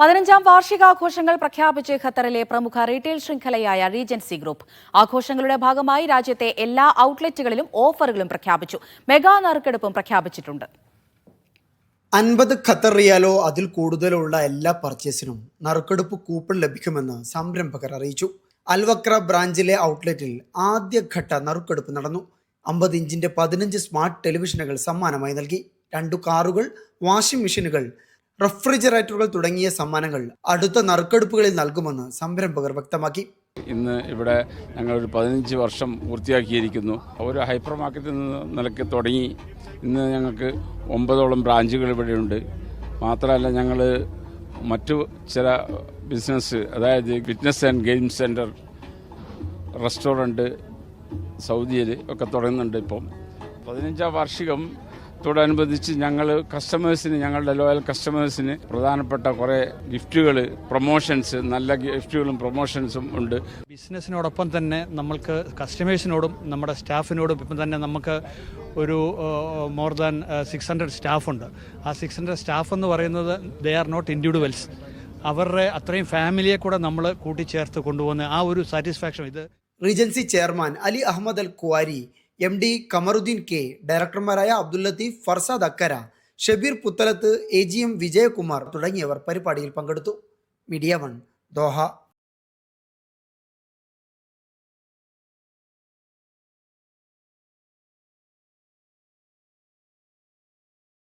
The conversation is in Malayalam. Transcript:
പതിനഞ്ചാം വാർഷികാഘോഷങ്ങൾ പ്രഖ്യാപിച്ച് ഖത്തറിലെ പ്രമുഖ റീറ്റെയിൽ ശൃംഖലയായ റീജൻസി ഗ്രൂപ്പ്. ആഘോഷങ്ങളുടെ ഭാഗമായി രാജ്യത്തെ എല്ലാ ഔട്ട്ലെറ്റുകളിലും ഓഫറുകളും പ്രഖ്യാപിച്ചു. മെഗാ നറുക്കെടുപ്പും പ്രഖ്യാപിച്ചിട്ടുണ്ട്. അൻപത് ഖത്തർ റിയാലോ അതിൽ കൂടുതലുള്ള എല്ലാ പർച്ചേസിനും നറുക്കെടുപ്പ് കൂപ്പൺ ലഭിക്കുമെന്ന് സംരംഭകർ അറിയിച്ചു. അൽവക്ര ബ്രാഞ്ചിലെ ഔട്ട്ലെറ്റിൽ ആദ്യഘട്ട നറുക്കെടുപ്പ് നടന്നു. അമ്പത് ഇഞ്ചിന്റെ പതിനഞ്ച് സ്മാർട്ട് ടെലിവിഷനുകൾ സമ്മാനമായി നൽകി. രണ്ടു കാറുകൾ വാഷിംഗ് മെഷീനുകൾ റെഫ്രിജറേറ്ററുകൾ തുടങ്ങിയ സമ്മാനങ്ങൾ അടുത്ത നറുക്കെടുപ്പുകളിൽ നൽകുമെന്ന് സംരംഭകർ വ്യക്തമാക്കി. ഇന്ന് ഇവിടെ ഞങ്ങളൊരു പതിനഞ്ച് വർഷം പൂർത്തിയാക്കിയിരിക്കുന്നു. ഒരു ഹൈപ്പർ മാർക്കറ്റിൽ നിന്ന് നിലയ്ക്ക് തുടങ്ങി. ഇന്ന് ഞങ്ങൾക്ക് ഒമ്പതോളം ബ്രാഞ്ചുകൾ ഇവിടെയുണ്ട്. മാത്രമല്ല ഞങ്ങൾ മറ്റു ചില ബിസിനസ് അതായത് fitness and game centre restaurant സൗദിയിൽ ഒക്കെ തുടങ്ങുന്നുണ്ട് ഇപ്പം. പതിനഞ്ചാം വാർഷികം ത്തോടനുബന്ധിച്ച് ഞങ്ങൾ കസ്റ്റമേഴ്സിന് ഞങ്ങളുടെ ലോയൽ കസ്റ്റമേഴ്സിന് പ്രധാനപ്പെട്ട കുറേ ഗിഫ്റ്റുകൾ പ്രൊമോഷൻസ് നല്ല ഗിഫ്റ്റുകളും പ്രൊമോഷൻസും ഉണ്ട്. ബിസിനസ്സിനോടൊപ്പം തന്നെ നമ്മൾക്ക് കസ്റ്റമേഴ്സിനോടും നമ്മുടെ സ്റ്റാഫിനോടും ഇപ്പം തന്നെ നമുക്ക് ഒരു മോർ ദാൻ സിക്സ് ഹൺഡ്രഡ് സ്റ്റാഫുണ്ട്. ആ സിക്സ് ഹൺഡ്രഡ് സ്റ്റാഫ് എന്ന് പറയുന്നത് ദേ ആർ നോട്ട് ഇൻഡിവിജ്വൽസ് അവരുടെ അത്രയും ഫാമിലിയെ കൂടെ നമ്മൾ കൂട്ടിച്ചേർത്ത് കൊണ്ടുപോകുന്ന ആ ഒരു സാറ്റിസ്ഫാക്ഷൻ ഇത് Regency chairman Ali Ahmed Al Kuwari M D Kamaruddin K ഡയറക്ടർമാരായ Abdul Latheef Farsad Akkara Shabeer Puthalath A G M Vijayakumar തുടങ്ങിയവർ പരിപാടിയിൽ പങ്കെടുത്തു. Media One Doha.